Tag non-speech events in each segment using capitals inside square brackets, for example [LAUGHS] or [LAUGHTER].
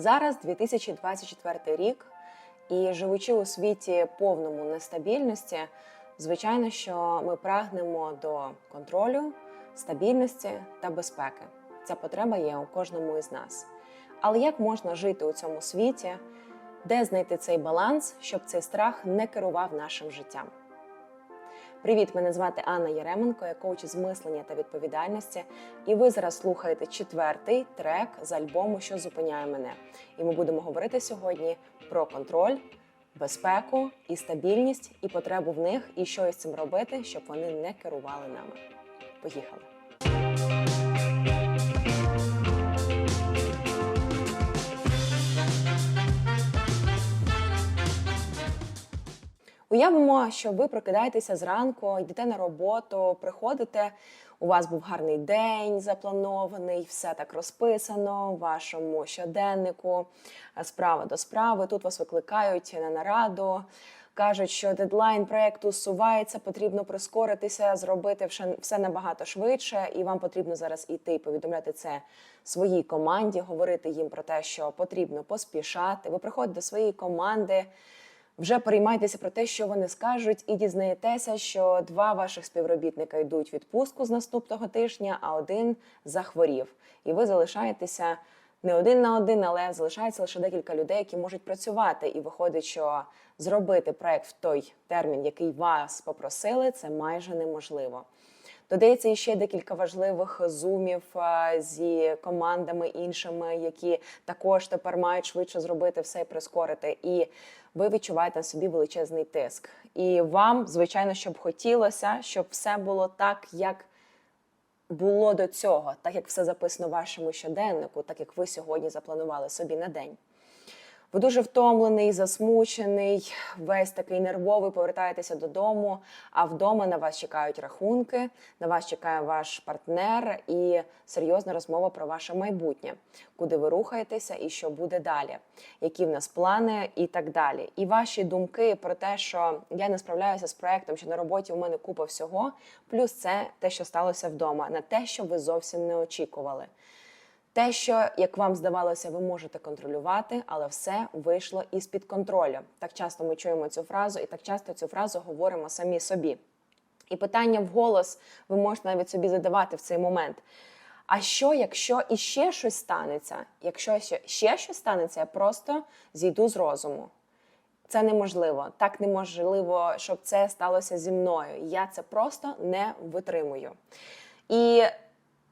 Зараз 2024 рік, і живучи у світі повному нестабільності, звичайно, що ми прагнемо до контролю, стабільності та безпеки. Ця потреба є у кожному із нас. Але як можна жити у цьому світі, де знайти цей баланс, щоб цей страх не керував нашим життям? Привіт, мене звати Анна Яременко, я коуч з мислення та відповідальності. І ви зараз слухаєте четвертий трек з альбому Що зупиняє мене. І ми будемо говорити сьогодні про контроль, безпеку і стабільність, і потребу в них, і що із цим робити, щоб вони не керували нами. Поїхали! Уявимо, що ви прокидаєтеся зранку, йдете на роботу, приходите. У вас був гарний день запланований, все так розписано в вашому щоденнику, справа до справи. Тут вас викликають на нараду, кажуть, що дедлайн проєкту сувається, потрібно прискоритися, зробити все набагато швидше, і вам потрібно зараз іти і повідомляти це своїй команді, говорити їм про те, що потрібно поспішати. Ви приходите до своєї команди. Вже переймайтеся про те, що вони скажуть, і дізнаєтеся, що два ваших співробітника йдуть в відпустку з наступного тижня, а один захворів. І ви залишаєтеся не один на один, але залишається лише декілька людей, які можуть працювати. І виходить, що зробити проект в той термін, який вас попросили, це майже неможливо. Додається іще декілька важливих зумів е, зі командами іншими, які також тепер мають швидше зробити все і прискорити. І ви відчуваєте на собі величезний тиск. І вам, звичайно, щоб хотілося, щоб все було так, як було до цього, так як все записано в вашому щоденнику, так як ви сьогодні запланували собі на день. Ви дуже втомлений, засмучений, весь такий нервовий, повертаєтеся додому, а вдома на вас чекають рахунки, на вас чекає ваш партнер і серйозна розмова про ваше майбутнє, куди ви рухаєтеся і що буде далі, які в нас плани і так далі. І ваші думки про те, що я не справляюся з проектом, що на роботі у мене купа всього, плюс це те, що сталося вдома, на те, що ви зовсім не очікували. Те, що, як вам здавалося, ви можете контролювати, але все вийшло із-під контролю. Так часто ми чуємо цю фразу, і так часто цю фразу говоримо самі собі. І питання вголос ви можете навіть собі задавати в цей момент. А що, якщо іще щось станеться? Якщо ще щось станеться, я просто зійду з розуму. Це неможливо. Так неможливо, щоб це сталося зі мною. Я це просто не витримую. І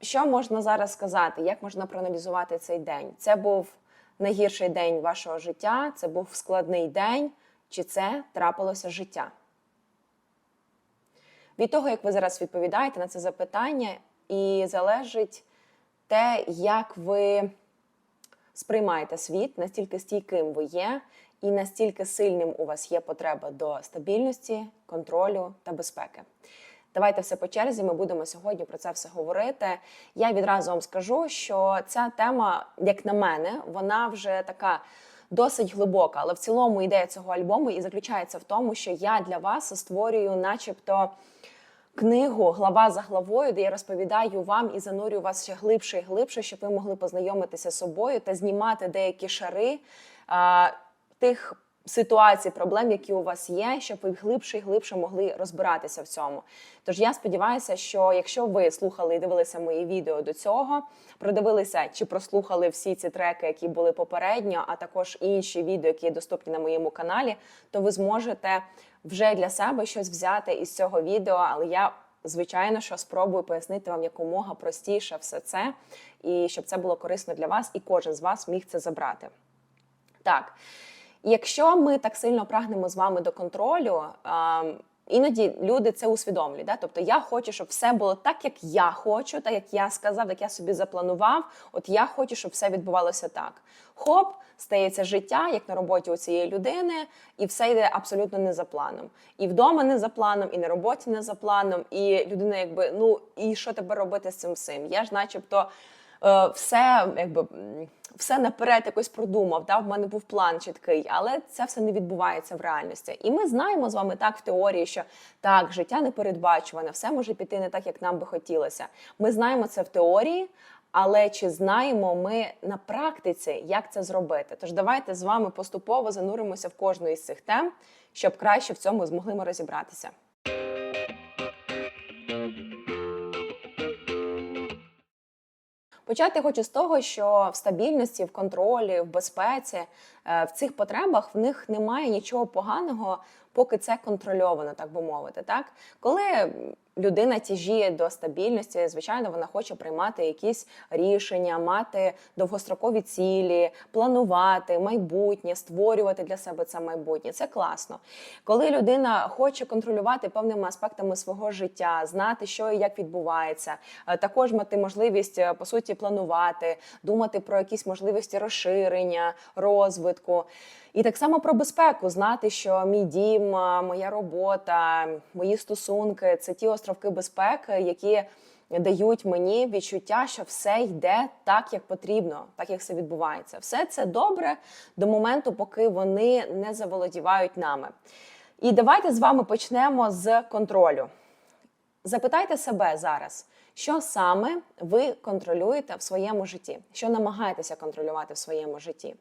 що можна зараз сказати? Як можна проаналізувати цей день? Це був найгірший день вашого життя, це був складний день, чи це трапилося життя? Від того, як ви зараз відповідаєте на це запитання, і залежить те, як ви сприймаєте світ, настільки стійким ви є, і настільки сильним у вас є потреба до стабільності, контролю та безпеки. Давайте все по черзі. Ми будемо сьогодні про це все говорити. Я відразу вам скажу, що ця тема, як на мене, вона вже така. Досить глибока, але в цілому ідея цього альбому і заключається в тому, що я для вас створюю, начебто, книгу глава за главою, де я розповідаю вам і занурюю вас ще глибше і глибше, щоб ви могли познайомитися з собою та знімати деякі шари а, тих ситуацій, проблем, які у вас є, щоб ви глибше і глибше могли розбиратися в цьому. Тож я сподіваюся, що якщо ви слухали і дивилися мої відео до цього, продивилися чи прослухали всі ці треки, які були попередньо, а також інші відео, які є доступні на моєму каналі, то ви зможете вже для себе щось взяти із цього відео, але я. Звичайно, що спробую пояснити вам якомога простіше все це, і щоб це було корисно для вас, і кожен з вас міг це забрати. Так, якщо ми так сильно прагнемо з вами до контролю, іноді люди це усвідомлюють. Да? Тобто я хочу, щоб все було так, як я хочу, так як я сказав, як я собі запланував. От я хочу, щоб все відбувалося так. Хоп, стається життя, як на роботі у цієї людини, і все йде абсолютно не за планом. І вдома не за планом, і на роботі не за планом. І людина, якби ну і що тепер робити з цим всім? Я ж, начебто. Е, Все якби все наперед якось продумав. Да? В мене був план чіткий, але це все не відбувається в реальності. І ми знаємо з вами так в теорії, що так, життя непередбачуване, все може піти не так, як нам би хотілося. Ми знаємо це в теорії, Але чи знаємо ми на практиці, як це зробити? Тож давайте з вами поступово зануримося в кожну із цих тем, щоб краще в цьому змогли ми розібратися. Почати хочу з того, що в стабільності, в контролі, в безпеці, е, в цих потребах в них немає нічого поганого, поки це контрольовано, так би мовити. Так, коли людина тяжіє до стабільності, звичайно, вона хоче приймати якісь рішення, мати довгострокові цілі, планувати майбутнє, створювати для себе це майбутнє. Це класно. Коли людина хоче контролювати певними аспектами свого життя, знати, що і як відбувається, е, також мати можливість е, по суті планувати, думати про якісь можливості розширення, розвитку. І так само про безпеку, знати, що мій дім, моя робота, мої стосунки це ті островки безпеки, які дають мені відчуття, що все йде так, як потрібно, так як все відбувається. Все це добре до моменту, поки вони не заволодівають нами. І давайте з вами почнемо з контролю. Запитайте себе зараз, що саме ви контролюєте в своєму житті, що намагаєтеся контролювати в своєму житті.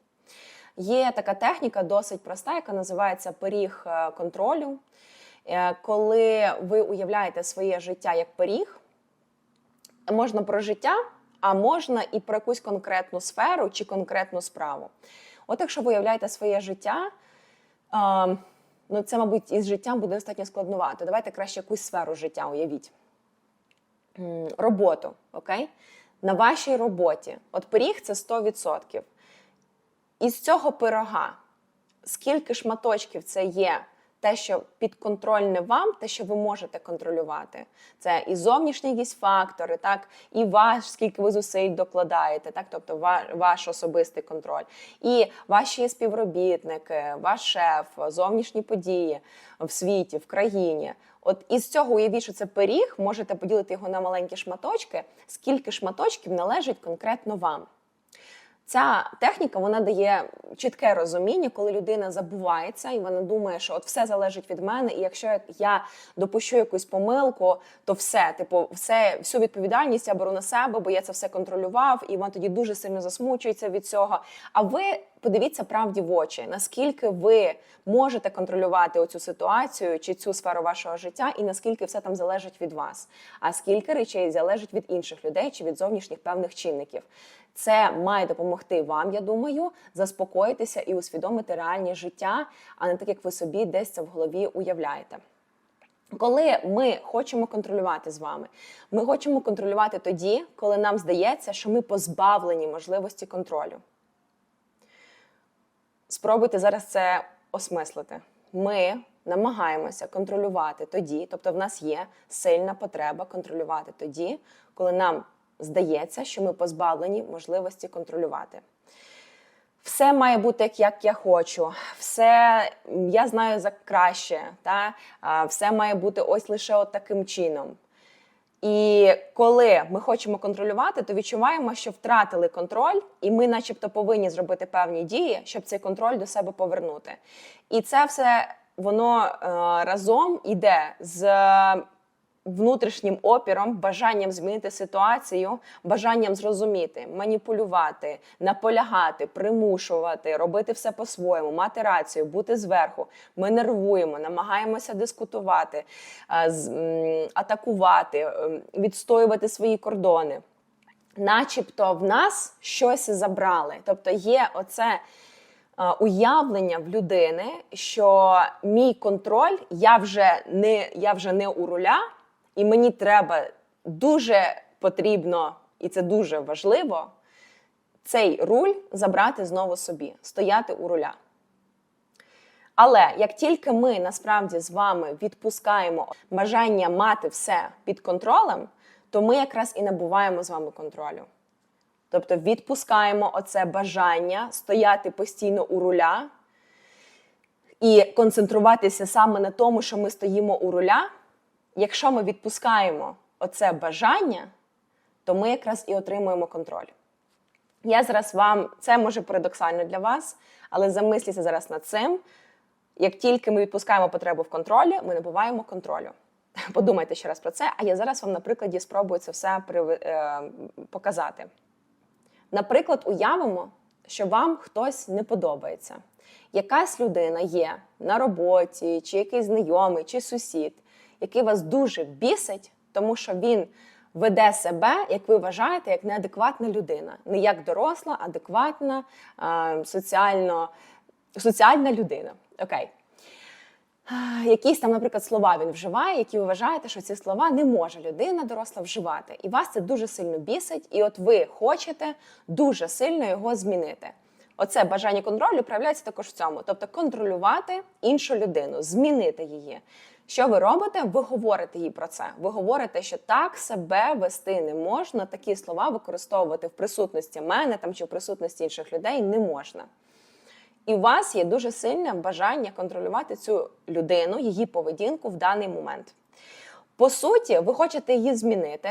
Є така техніка досить проста, яка називається пиріг е, контролю. Е, Коли ви уявляєте своє життя як пиріг, можна про життя, а можна і про якусь конкретну сферу чи конкретну справу. От якщо ви уявляєте своє життя, е, ну це, мабуть, із життям буде достатньо складнувато. Давайте краще якусь сферу життя уявіть. Роботу, окей? На вашій роботі. От пиріг це 100%. Із цього пирога, скільки шматочків це є те, що підконтрольне вам, те, що ви можете контролювати. Це і зовнішні якісь фактори, так, і ваш, скільки ви зусиль докладаєте, так, тобто ва- ваш особистий контроль, і ваші співробітники, ваш шеф, зовнішні події в світі, в країні. От із цього уявіть, що це пиріг, можете поділити його на маленькі шматочки, скільки шматочків належить конкретно вам. Ця техніка вона дає чітке розуміння, коли людина забувається і вона думає, що от все залежить від мене, і якщо я допущу якусь помилку, то все, типу, все, всю відповідальність я беру на себе, бо я це все контролював, і вона тоді дуже сильно засмучується від цього. А ви подивіться правді в очі, наскільки ви можете контролювати оцю ситуацію чи цю сферу вашого життя, і наскільки все там залежить від вас, а скільки речей залежить від інших людей чи від зовнішніх певних чинників. Це має допомогти вам, я думаю, заспокоїтися і усвідомити реальні життя, а не так, як ви собі десь це в голові уявляєте. Коли ми хочемо контролювати з вами, ми хочемо контролювати тоді, коли нам здається, що ми позбавлені можливості контролю. Спробуйте зараз це осмислити. Ми намагаємося контролювати тоді, тобто в нас є сильна потреба контролювати тоді, коли нам здається, що ми позбавлені можливості контролювати. Все має бути як, як я хочу, все я знаю за краще, та? все має бути ось лише от таким чином. І коли ми хочемо контролювати, то відчуваємо, що втратили контроль, і ми, начебто, повинні зробити певні дії, щоб цей контроль до себе повернути. І це все воно е, разом іде з внутрішнім опіром, бажанням змінити ситуацію, бажанням зрозуміти, маніпулювати, наполягати, примушувати, робити все по-своєму, мати рацію, бути зверху. Ми нервуємо, намагаємося дискутувати, е, атакувати, ем, відстоювати свої кордони. Начебто в нас щось забрали. Тобто є оце е, уявлення в людини, що мій контроль, я вже не, я вже не у руля, і мені треба дуже потрібно, і це дуже важливо, цей руль забрати знову собі, стояти у руля. Але як тільки ми насправді з вами відпускаємо бажання мати все під контролем, то ми якраз і набуваємо з вами контролю. Тобто відпускаємо оце бажання стояти постійно у руля і концентруватися саме на тому, що ми стоїмо у руля. Якщо ми відпускаємо оце бажання, то ми якраз і отримуємо контроль. Я зараз вам, це може парадоксально для вас, але замисліться зараз над цим. Як тільки ми відпускаємо потребу в контролі, ми набуваємо контролю. [LAUGHS] Подумайте ще раз про це, а я зараз вам на прикладі спробую це все е, показати. Наприклад, уявимо, що вам хтось не подобається. Якась людина є на роботі, чи якийсь знайомий, чи сусід, який вас дуже бісить, тому що він веде себе, як ви вважаєте, як неадекватна людина. Не як доросла, адекватна, соціально, соціальна людина. Окей. Якісь там, наприклад, слова він вживає, які ви вважаєте, що ці слова не може людина доросла вживати. І вас це дуже сильно бісить, і от ви хочете дуже сильно його змінити. Оце бажання контролю проявляється також в цьому, тобто контролювати іншу людину, змінити її. Що ви робите? Ви говорите їй про це. Ви говорите, що так себе вести не можна, такі слова використовувати в присутності мене там чи в присутності інших людей не можна. І у вас є дуже сильне бажання контролювати цю людину, її поведінку в даний момент. По суті, ви хочете її змінити,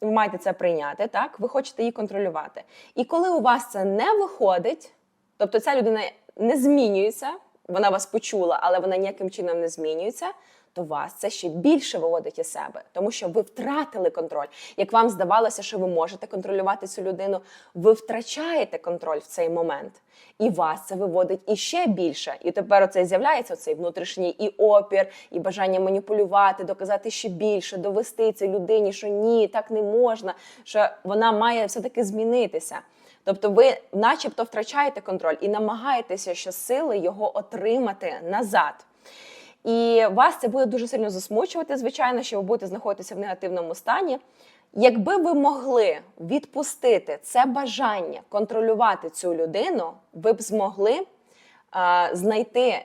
ви маєте це прийняти, так? Ви хочете її контролювати. І коли у вас це не виходить, тобто ця людина не змінюється, вона вас почула, але вона ніяким чином не змінюється. То вас це ще більше виводить із себе, тому що ви втратили контроль. Як вам здавалося, що ви можете контролювати цю людину, ви втрачаєте контроль в цей момент, і вас це виводить іще більше. І тепер оце з'являється цей внутрішній і опір, і бажання маніпулювати, доказати ще більше, довести цій людині, що ні, так не можна, що вона має все таки змінитися. Тобто ви, начебто, втрачаєте контроль і намагаєтеся щосили його отримати назад. І вас це буде дуже сильно засмучувати, звичайно, що ви будете знаходитися в негативному стані. Якби ви могли відпустити це бажання контролювати цю людину, ви б змогли е, знайти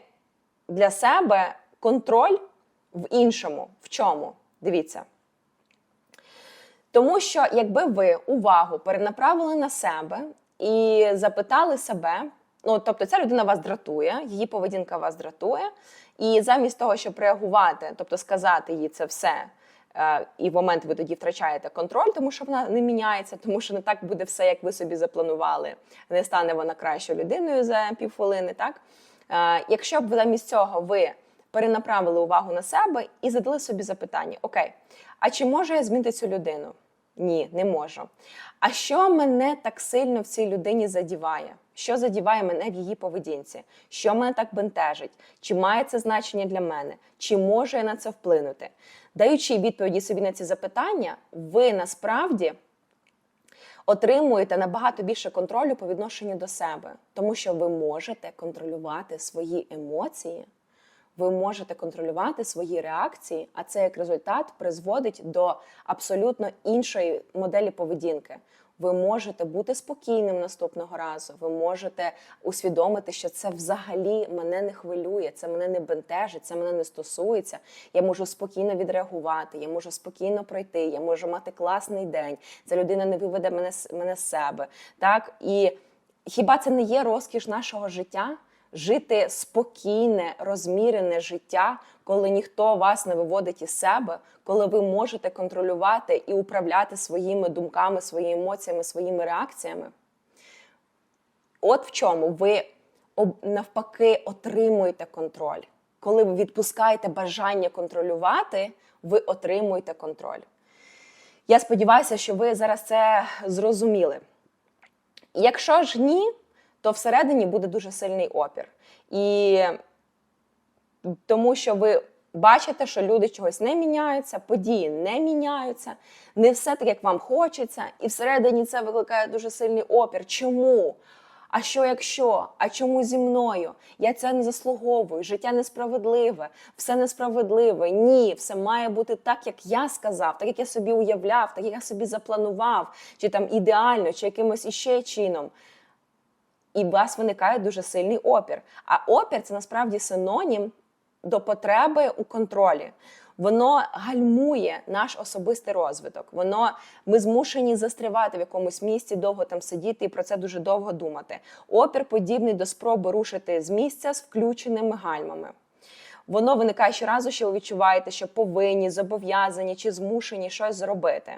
для себе контроль в іншому. В чому? Дивіться. Тому що якби ви увагу перенаправили на себе і запитали себе, ну тобто ця людина вас дратує, її поведінка вас дратує, і замість того, щоб реагувати, тобто сказати їй це все. е, І в момент ви тоді втрачаєте контроль, тому що вона не міняється, тому що не так буде все, як ви собі запланували. Не стане вона кращою людиною за півхвилини. Так Е, якщо б замість цього ви перенаправили увагу на себе і задали собі запитання: Окей, а чи можу я змінити цю людину? Ні, не можу. А що мене так сильно в цій людині задіває? Що задіває мене в її поведінці? Що мене так бентежить? Чи має це значення для мене? Чи можу я на це вплинути? Даючи відповіді собі на ці запитання, ви насправді отримуєте набагато більше контролю по відношенню до себе, тому що ви можете контролювати свої емоції. Ви можете контролювати свої реакції, а це як результат призводить до абсолютно іншої моделі поведінки. Ви можете бути спокійним наступного разу. Ви можете усвідомити, що це взагалі мене не хвилює, це мене не бентежить, це мене не стосується. Я можу спокійно відреагувати, я можу спокійно пройти, я можу мати класний день. Ця людина не виведе мене мене з себе. Так і хіба це не є розкіш нашого життя? Жити спокійне, розмірене життя, коли ніхто вас не виводить із себе, коли ви можете контролювати і управляти своїми думками, своїми емоціями, своїми реакціями. От в чому ви навпаки отримуєте контроль. Коли ви відпускаєте бажання контролювати, ви отримуєте контроль. Я сподіваюся, що ви зараз це зрозуміли. Якщо ж ні, то всередині буде дуже сильний опір. І тому що ви бачите, що люди чогось не міняються, події не міняються, не все так, як вам хочеться, і всередині це викликає дуже сильний опір. Чому? А що якщо? А чому зі мною? Я це не заслуговую, життя несправедливе, все несправедливе. Ні, все має бути так, як я сказав, так як я собі уявляв, так як я собі запланував, чи там ідеально, чи якимось іще чином і у вас виникає дуже сильний опір. А опір це насправді синонім до потреби у контролі. Воно гальмує наш особистий розвиток. Воно ми змушені застрівати в якомусь місці, довго там сидіти і про це дуже довго думати. Опір подібний до спроби рушити з місця з включеними гальмами. Воно виникає щоразу, що ви відчуваєте, що повинні, зобов'язані чи змушені щось зробити.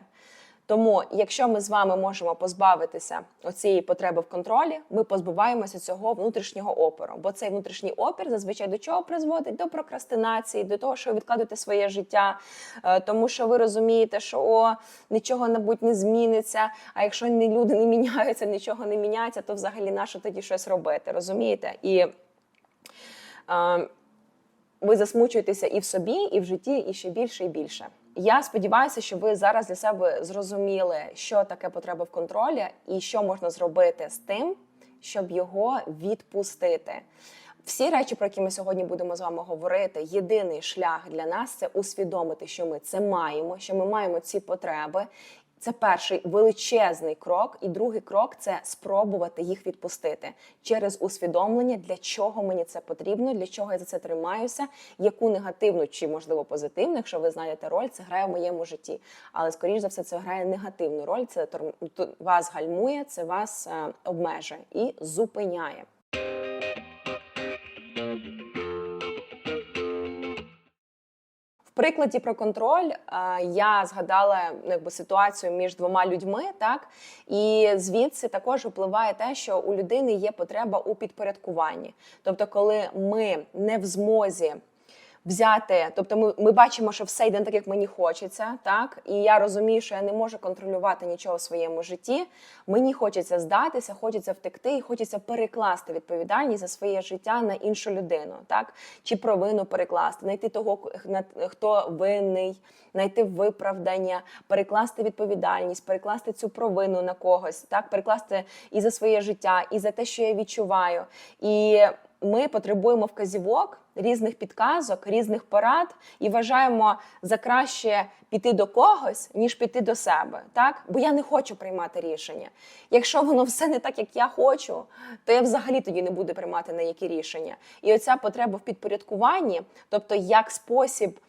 Тому, якщо ми з вами можемо позбавитися оцієї потреби в контролі, ми позбуваємося цього внутрішнього опору. Бо цей внутрішній опір зазвичай до чого призводить? До прокрастинації, до того, що ви відкладуєте своє життя, е, тому що ви розумієте, що о, нічого небудь не зміниться. А якщо не люди не міняються, нічого не міняється, то взагалі нащо тоді щось робити? Розумієте? І е, ви засмучуєтеся і в собі, і в житті, і ще більше і більше. Я сподіваюся, що ви зараз для себе зрозуміли, що таке потреба в контролі, і що можна зробити з тим, щоб його відпустити. Всі речі, про які ми сьогодні будемо з вами говорити, єдиний шлях для нас це усвідомити, що ми це маємо, що ми маємо ці потреби. Це перший величезний крок, і другий крок це спробувати їх відпустити через усвідомлення, для чого мені це потрібно, для чого я за це тримаюся, яку негативну чи можливо позитивну, якщо ви знаєте роль, це грає в моєму житті. Але скоріш за все, це грає негативну роль. Це вас гальмує, це вас е, обмежує і зупиняє. Прикладі про контроль е, я згадала ну, якби ситуацію між двома людьми, так і звідси також впливає те, що у людини є потреба у підпорядкуванні. Тобто, коли ми не в змозі взяти, тобто ми, ми бачимо, що все йде так, як мені хочеться, так і я розумію, що я не можу контролювати нічого в своєму житті. Мені хочеться здатися, хочеться втекти, і хочеться перекласти відповідальність за своє життя на іншу людину, так чи провину перекласти, знайти того, хто винний, знайти виправдання, перекласти відповідальність, перекласти цю провину на когось, так перекласти і за своє життя, і за те, що я відчуваю. І ми потребуємо вказівок, різних підказок, різних порад і вважаємо за краще піти до когось, ніж піти до себе. Так? Бо я не хочу приймати рішення. Якщо воно все не так, як я хочу, то я взагалі тоді не буду приймати на які рішення. І оця потреба в підпорядкуванні, тобто як спосіб.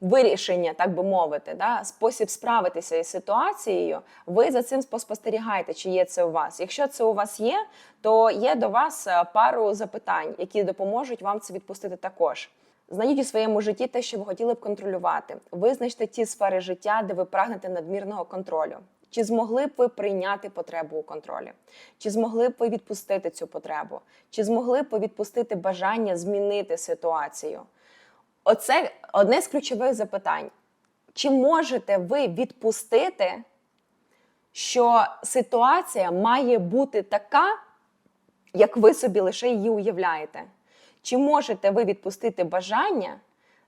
Вирішення, так би мовити, да, спосіб справитися із ситуацією, ви за цим спостерігаєте, чи є це у вас. Якщо це у вас є, то є до вас е, пару запитань, які допоможуть вам це відпустити також. Знайдіть у своєму житті те, що ви хотіли б контролювати. Визначте ті сфери життя, де ви прагнете надмірного контролю. Чи змогли б ви прийняти потребу у контролі? Чи змогли б ви відпустити цю потребу? Чи змогли б ви відпустити бажання змінити ситуацію? Оце одне з ключових запитань. Чи можете ви відпустити, що ситуація має бути така, як ви собі лише її уявляєте? Чи можете ви відпустити бажання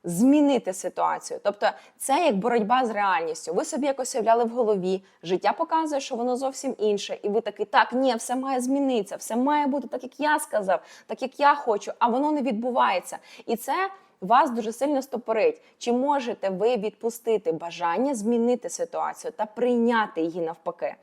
змінити ситуацію? Тобто, це як боротьба з реальністю. Ви собі якось уявляли в голові, життя показує, що воно зовсім інше, і ви такий, так, ні, все має змінитися, все має бути так, як я сказав, так як я хочу, а воно не відбувається. І це вас дуже сильно стопорить. Чи можете ви відпустити бажання змінити ситуацію та прийняти її навпаки?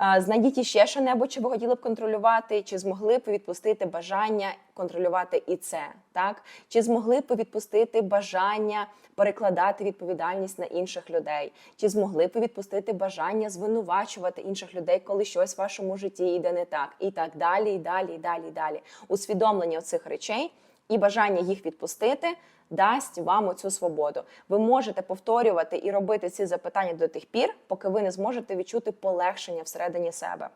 Е, Знайдіть іще що ви хотіли б контролювати, чи змогли б відпустити бажання контролювати і це, так? Чи змогли б відпустити бажання перекладати відповідальність на інших людей? Чи змогли б відпустити бажання звинувачувати інших людей, коли щось в вашому житті йде не так? І так далі, і далі, і далі, і далі. Усвідомлення цих речей і бажання їх відпустити дасть вам оцю свободу. Ви можете повторювати і робити ці запитання до тих пір, поки ви не зможете відчути полегшення всередині себе.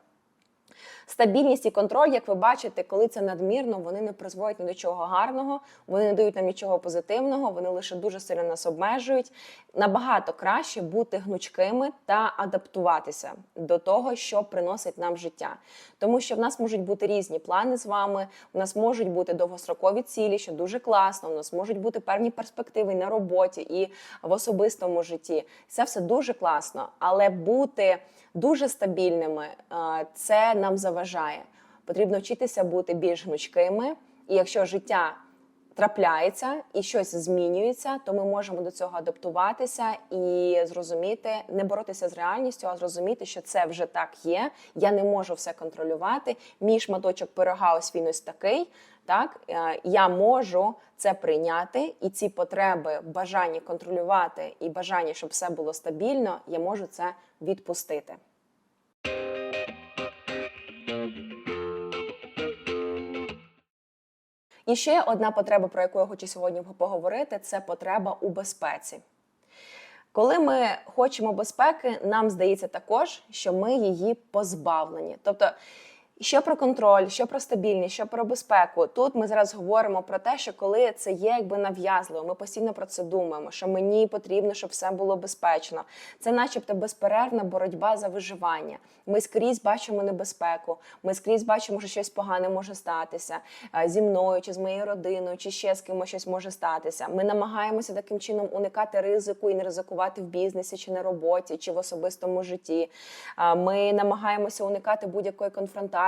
Стабільність і контроль, як ви бачите, коли це надмірно, вони не призводять ні до чого гарного, вони не дають нам нічого позитивного, вони лише дуже сильно нас обмежують. Набагато краще бути гнучкими та адаптуватися до того, що приносить нам життя. Тому що в нас можуть бути різні плани з вами, у нас можуть бути довгострокові цілі, що дуже класно. У нас можуть бути певні перспективи на роботі і в особистому житті. Це все дуже класно, але бути дуже стабільними е, це нам заважає. Потрібно вчитися бути більш гнучкими, і якщо життя трапляється і щось змінюється, то ми можемо до цього адаптуватися і зрозуміти, не боротися з реальністю, а зрозуміти, що це вже так є. Я не можу все контролювати. Мій шматочок пирога ось він ось такий. Так, Е, я можу це прийняти, і ці потреби, бажання контролювати і бажання, щоб все було стабільно, я можу це відпустити. І ще одна потреба, про яку я хочу сьогодні поговорити, це потреба у безпеці. Коли ми хочемо безпеки, нам здається також, що ми її позбавлені. Тобто, що про контроль, що про стабільність, що про безпеку. Тут ми зараз говоримо про те, що коли це є якби нав'язливо, ми постійно про це думаємо, що мені потрібно, щоб все було безпечно. Це, начебто, безперервна боротьба за виживання. Ми скрізь бачимо небезпеку, ми скрізь бачимо, що щось погане може статися е, зі мною, чи з моєю родиною, чи ще з кимось щось може статися. Ми намагаємося таким чином уникати ризику і не ризикувати в бізнесі, чи на роботі, чи в особистому житті. Е, Ми намагаємося уникати будь-якої конфронтації,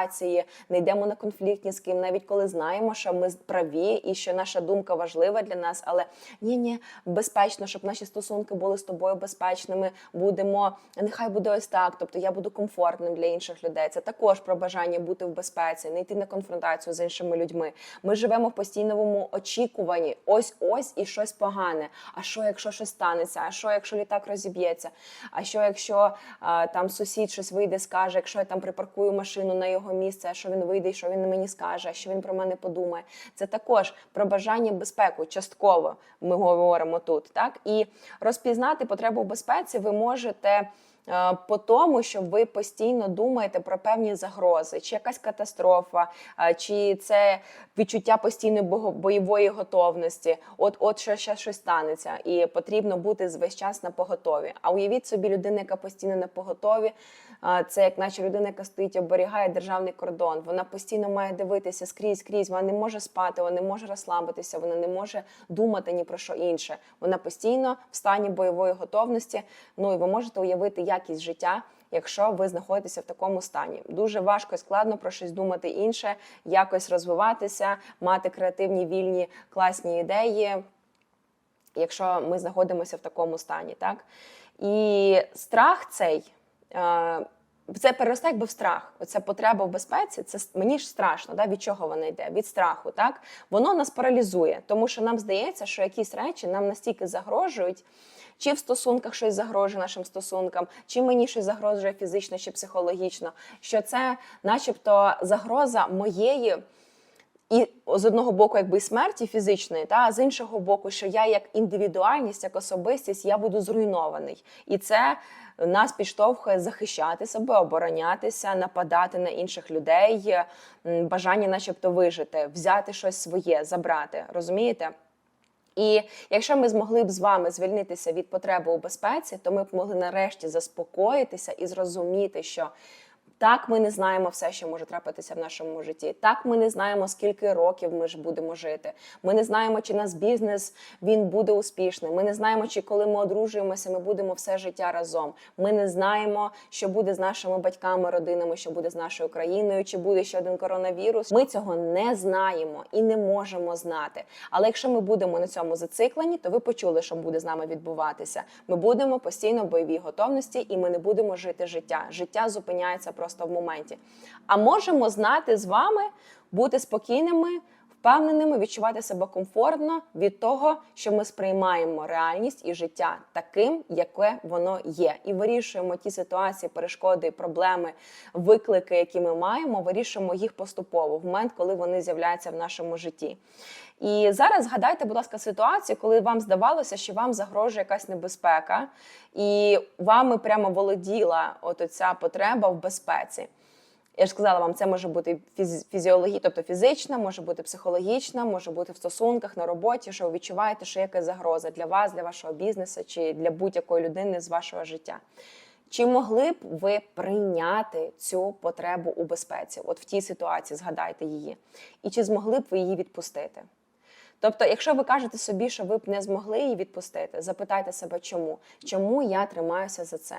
не йдемо на конфлікт ні з ким, навіть коли знаємо, що ми праві і що наша думка важлива для нас. Але ні, ні, безпечно, щоб наші стосунки були з тобою безпечними. Будемо, нехай буде ось так. Тобто я буду комфортним для інших людей. Це також про бажання бути в безпеці, не йти на конфронтацію з іншими людьми. Ми живемо в постійному очікуванні. Ось ось і щось погане. А що, якщо щось станеться? А що, якщо літак розіб'ється? А що, якщо а, там сусід щось вийде, скаже, якщо я там припаркую машину на його місце, що він вийде, що він мені скаже, що він про мене подумає? Це також про бажання безпеку. Частково ми говоримо тут. Так і розпізнати потребу в безпеці ви можете. е, По тому, що ви постійно думаєте про певні загрози, чи якась катастрофа, е, чи це відчуття постійної бойової готовності. От, от що ще щось станеться, і потрібно бути весь час на поготові. А уявіть собі людину, яка постійно на поготові. Це як наче людина, яка оберігає державний кордон. Вона постійно має дивитися скрізь, скрізь. Вона не може спати, вона не може розслабитися, вона не може думати ні про що інше. Вона постійно в стані бойової готовності. Ну і ви можете уявити якість життя. Якщо ви знаходитеся в такому стані, дуже важко і складно про щось думати інше, якось розвиватися, мати креативні, вільні, класні ідеї, якщо ми знаходимося в такому стані, так і страх цей. Е, Це переросте якби в страх. Оця потреба в безпеці, це мені ж страшно. Да? Від чого вона йде? Від страху. Так? Воно нас паралізує, тому що нам здається, що якісь речі нам настільки загрожують, чи в стосунках щось загрожує нашим стосункам, чи мені щось загрожує фізично чи психологічно, що це, начебто, загроза моєї. І з одного боку, якби смерті фізичної, та а з іншого боку, що я як індивідуальність, як особистість, я буду зруйнований, і це нас підштовхує захищати себе, оборонятися, нападати на інших людей, бажання, начебто, вижити, взяти щось своє, забрати. Розумієте? І якщо ми змогли б з вами звільнитися від потреби у безпеці, то ми б могли нарешті заспокоїтися і зрозуміти, що так ми не знаємо все, що може трапитися в нашому житті. Так ми не знаємо, скільки років ми ж будемо жити. Ми не знаємо, чи наш бізнес він буде успішним. Ми не знаємо, чи коли ми одружуємося, ми будемо все життя разом. Ми не знаємо, що буде з нашими батьками, родинами, що буде з нашою країною, чи буде ще один коронавірус. Ми цього не знаємо і не можемо знати. Але якщо ми будемо на цьому зациклені, то ви почули, що буде з нами відбуватися. Ми будемо постійно в бойовій готовності, і ми не будемо жити життя. Життя зупиняється просто в моменті. А можемо знати з вами, бути спокійними. Впевненими відчувати себе комфортно від того, що ми сприймаємо реальність і життя таким, яке воно є, і вирішуємо ті ситуації, перешкоди, проблеми, виклики, які ми маємо, вирішуємо їх поступово в момент, коли вони з'являються в нашому житті. І зараз згадайте, будь ласка, ситуацію, коли вам здавалося, що вам загрожує якась небезпека, і вами прямо володіла от ця потреба в безпеці. Я ж сказала вам, це може бути фіз- фізіологі, тобто фізична, може бути психологічна, може бути в стосунках на роботі, що ви відчуваєте, що якась загроза для вас, для вашого бізнесу чи для будь-якої людини з вашого життя. Чи могли б ви прийняти цю потребу у безпеці? От в тій ситуації згадайте її. І чи змогли б ви її відпустити? Тобто, якщо ви кажете собі, що ви б не змогли її відпустити, запитайте себе, чому? Чому я тримаюся за це?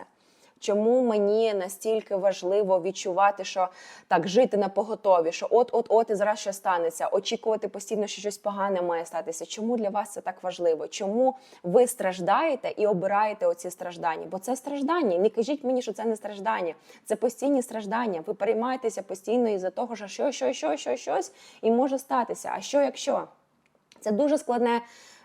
Чому мені настільки важливо відчувати, що так жити на поготові, що от, от, от і зараз що станеться, очікувати постійно, що щось погане має статися? Чому для вас це так важливо? Чому ви страждаєте і обираєте оці страждання? Бо це страждання. Не кажіть мені, що це не страждання, це постійні страждання. Ви переймаєтеся постійно із-за того, що що, що, що, що, щось і може статися. А що якщо? Це дуже складне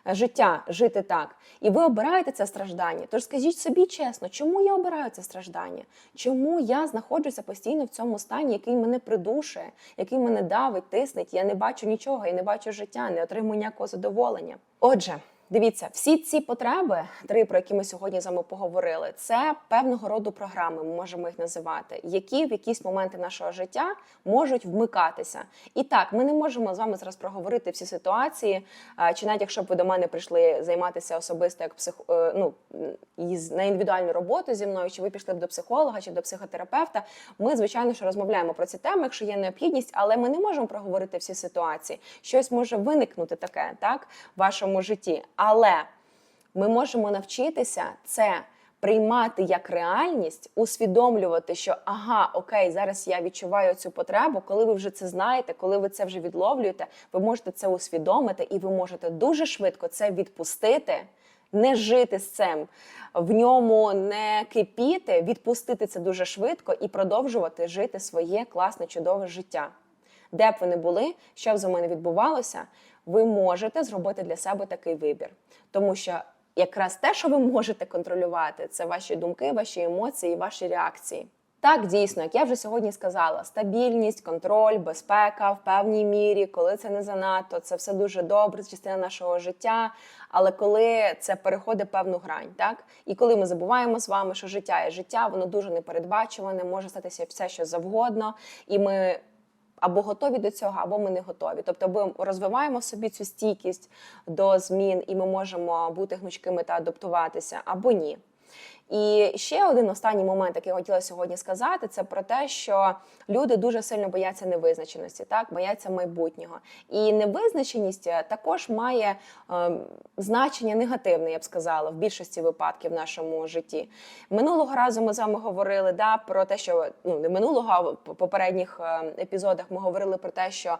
життя жити так. І ви обираєте це страждання. Тож скажіть собі чесно, чому я обираю це страждання? Чому я знаходжуся постійно в цьому стані, який мене придушує, який мене давить, тиснить? Я не бачу нічого, я не бачу життя, не отримую ніякого задоволення. Отже. Дивіться, всі ці потреби, три про які ми сьогодні з вами поговорили, це певного роду програми, ми можемо їх називати, які в якісь моменти нашого життя можуть вмикатися. І так, ми не можемо з вами зараз проговорити всі ситуації. Чи навіть якщо б ви до мене прийшли займатися особисто як псих... е, ну, на індивідуальну роботу зі мною, чи ви пішли б до психолога чи до психотерапевта. Ми, звичайно, що розмовляємо про ці теми, якщо є необхідність, але ми не можемо проговорити всі ситуації. Щось може виникнути таке, так, в вашому житті. Але ми можемо навчитися це приймати як реальність, усвідомлювати, що ага, окей, зараз я відчуваю цю потребу. Коли ви вже це знаєте, коли ви це вже відловлюєте, ви можете це усвідомити, і ви можете дуже швидко це відпустити. Не жити з цим, в ньому не кипіти, відпустити це дуже швидко і продовжувати жити своє класне, чудове життя. Де б ви не були, що б за мене відбувалося, ви можете зробити для себе такий вибір. Тому що якраз те, що ви можете контролювати, це ваші думки, ваші емоції, ваші реакції. Так, дійсно, як я вже сьогодні сказала, стабільність, контроль, безпека в певній мірі, коли це не занадто, це все дуже добре, це частина нашого життя. Але коли це переходить певну грань, так і коли ми забуваємо з вами, що життя є життя, воно дуже непередбачуване, може статися все, що завгодно, і ми або готові до цього, або ми не готові. Тобто, ми розвиваємо собі цю стійкість до змін, і ми можемо бути гнучкими та адаптуватися, або ні. І ще один останній момент, який я хотіла сьогодні сказати, це про те, що люди дуже сильно бояться невизначеності, так бояться майбутнього. І невизначеність е, також має е, значення негативне, я б сказала, в більшості випадків в нашому житті. Минулого разу ми з вами говорили да, про те, що ну не минулого, а в попередніх е, епізодах ми говорили про те, що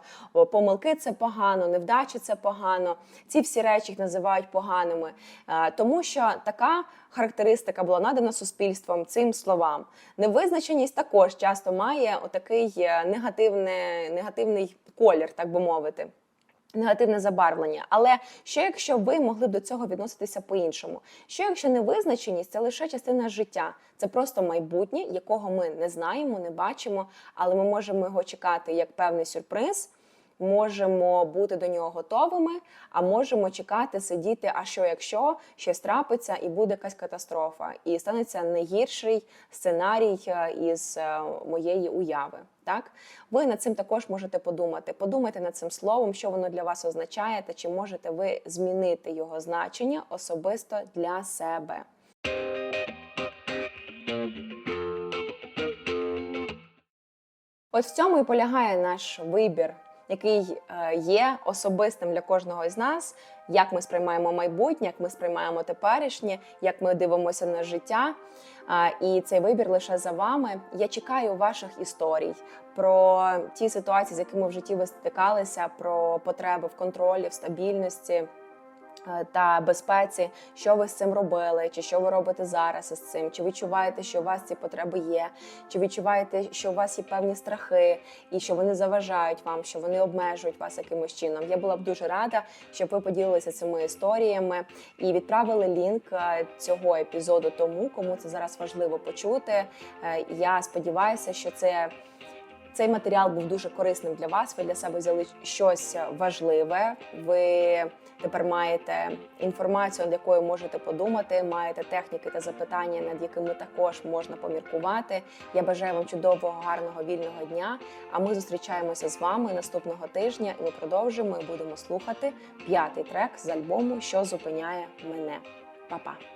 помилки це погано, невдачі це погано. Ці всі речі їх називають поганими, е, тому що така характеристика була надана суспільством цим словам. Невизначеність також часто має отакий е, негативний, негативний колір, так би мовити. Негативне забарвлення, але що якщо ви могли б до цього відноситися по-іншому? Що якщо невизначеність це лише частина життя, це просто майбутнє, якого ми не знаємо, не бачимо, але ми можемо його чекати як певний сюрприз, можемо бути до нього готовими, а можемо чекати, сидіти. А що якщо щось трапиться і буде якась катастрофа, і станеться найгірший сценарій е, із е, моєї уяви. Так, ви над цим також можете подумати. Подумайте над цим словом, що воно для вас означає, та чи можете ви змінити його значення особисто для себе. Ось в цьому і полягає наш вибір, який е, є особистим для кожного з нас, як ми сприймаємо майбутнє, як ми сприймаємо теперішнє, як ми дивимося на життя. І цей вибір лише за вами. Я чекаю ваших історій про ті ситуації, з якими в житті ви стикалися, про потреби в контролі, в стабільності та безпеці, що ви з цим робили, чи що ви робите зараз із цим, чи відчуваєте, що у вас ці потреби є, чи відчуваєте, що у вас є певні страхи, і що вони заважають вам, що вони обмежують вас якимось чином. Я була б дуже рада, щоб ви поділилися цими історіями і відправили лінк е, цього епізоду тому, кому це зараз важливо почути. Е, Я сподіваюся, що це. Цей матеріал був дуже корисним для вас. Ви для себе взяли щось важливе. Ви тепер маєте інформацію, над якою можете подумати, маєте техніки та запитання, над якими також можна поміркувати. Я бажаю вам чудового, гарного, вільного дня. А ми зустрічаємося з вами наступного тижня. Ми продовжимо і будемо слухати п'ятий трек з альбому Що зупиняє мене. Па-па!